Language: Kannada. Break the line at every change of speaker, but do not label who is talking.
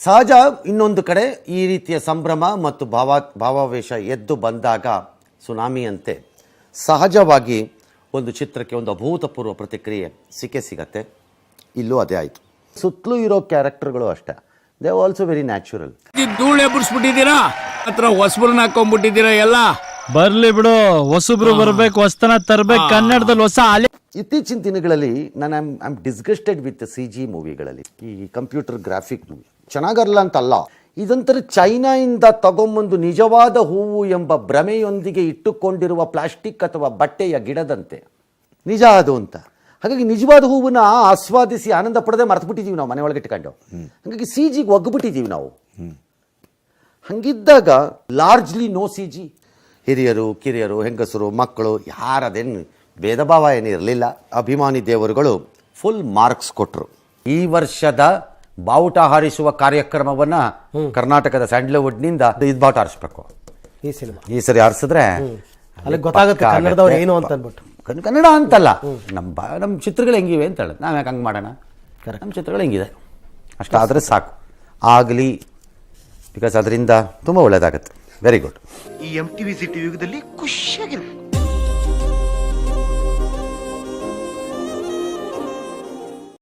ಸಹಜ ಇನ್ನೊಂದು ಕಡೆ ಈ ರೀತಿಯ ಸಂಭ್ರಮ ಮತ್ತು ಭಾವ ಭಾವಾವೇಶ ಎದ್ದು ಬಂದಾಗ ಸುನಾಮಿಯಂತೆ ಸಹಜವಾಗಿ ಒಂದು ಚಿತ್ರಕ್ಕೆ ಒಂದು ಅಭೂತಪೂರ್ವ ಪ್ರತಿಕ್ರಿಯೆ ಸಿಕ್ಕೇ ಸಿಗತ್ತೆ. ಇಲ್ಲೂ ಅದೇ ಆಯಿತು. ಸುತ್ತಲೂ ಇರೋ ಕ್ಯಾರೆಕ್ಟರ್ಗಳು ಅಷ್ಟೇ. ದೇ ಆಲ್ಸೋ ವೆರಿ ನ್ಯಾಚುರಲ್
ಧೂಳೆ ಬಿಡಿಸ್ಬಿಟ್ಟಿದ್ದೀರಾ? ಹತ್ರ ಹೊಸಬ್ರನ್ನ ಹಾಕೊಂಡ್ಬಿಟ್ಟಿದ್ದೀರಾ ಎಲ್ಲ?
ಬರ್ಲಿ ಬಿಡು ಹೊಸಬ್ರು ಬರ್ಬೇಕು ಹೊಸ್ತನ ತರ್ಬೇಕು ಕನ್ನಡದಲ್ಲಿ ಹೊಸ ಅಲೆ
ಇತ್ತೀಚಿನ ದಿನಗಳಲ್ಲಿ ನಾನು I I'm disgusted with C G ಮೂವಿಗಳಲ್ಲಿ ಈ ಕಂಪ್ಯೂಟರ್ ಗ್ರಾಫಿಕ್ ಮೂವಿ ಚೆನ್ನಾಗಲ್ಲ ಅಂತಲ್ಲ ಇದೊಂಥರ ಚೈನಾಯಿಂದ ತಗೊಂಬಂದು ನಿಜವಾದ ಹೂವು ಎಂಬ ಭ್ರಮೆಯೊಂದಿಗೆ ಇಟ್ಟುಕೊಂಡಿರುವ ಪ್ಲಾಸ್ಟಿಕ್ ಅಥವಾ ಬಟ್ಟೆಯ ಗಿಡದಂತೆ. ನಿಜ ಅದು ಅಂತ. ಹಾಗಾಗಿ ನಿಜವಾದ ಹೂವನ್ನ ಆಸ್ವಾದಿಸಿ ಆನಂದ ಪಡದೆ ಮರ್ತು ಬಿಟ್ಟಿದ್ದೀವಿ ನಾವು ಮನೆ ಒಳಗೆ ಇಟ್ಕೊಂಡು. ಹಾಗಾಗಿ ಸಿ ಜಿಗೆ ಒಗ್ಬಿಟ್ಟಿದ್ದೀವಿ ನಾವು. ಹಂಗಿದ್ದಾಗ ಲಾರ್ಜ್ಲಿ ನೋ ಸಿ ಜಿ ಹಿರಿಯರು, ಕಿರಿಯರು, ಹೆಂಗಸರು, ಮಕ್ಕಳು ಯಾರದೇನು ಭೇದ ಭಾವ ಏನು ಇರಲಿಲ್ಲ ಅಭಿಮಾನಿ ದೇವರುಗಳು ಫುಲ್ ಮಾರ್ಕ್ಸ್ ಕೊಟ್ಟರು ಈ ವರ್ಷದ ಬಾವುಟ ಹಾರಿಸುವ ಕಾರ್ಯಕ್ರಮವನ್ನ ಕರ್ನಾಟಕದ ಸ್ಯಾಂಡ್ಲ್ವುಡ್ನಿಂದ ಇದು ಬಾವುಟ ಹಾರಿಸ್ಬೇಕು.
ಈ ಸಿನಿಮಾ.
ಈ ಸರಿ ಹಾರಿಸಿದ್ರೆ
ಅಲ್ಲಿ ಗೊತ್ತಾಗುತ್ತೆ ಕನ್ನಡದವ್ರು ಏನು ಅಂತ ಅಂದ್ಬಿಟ್ಟು.
ಕನ್ನಡ ಅಂತಲ್ಲ. ನಮ್ಮ ಬಾ ನಮ್ಮ ಚಿತ್ರಗಳು ಹೆಂಗಿವೆ ಅಂತ ಹೇಳೋದು. ನಾವು ಯಾಕೆ ಹಂಗೆ ಮಾಡೋಣ? ನಮ್ಮ ಚಿತ್ರಗಳು ಹೆಂಗಿದೆ? ಅಷ್ಟಾದರೆ ಸಾಕು. ಆಗಲಿ ಬಿಕಾಸ್ ಅದರಿಂದ ತುಂಬ ಒಳ್ಳೇದಾಗುತ್ತೆ. ವೆರಿ ಗುಡ್
ಈ ಎಂ ಟಿ ವಿ ಸಿಟಿ ಯುಗದಲ್ಲಿ ಖುಷಿಯಾಗಿರ್ಬೇಕು.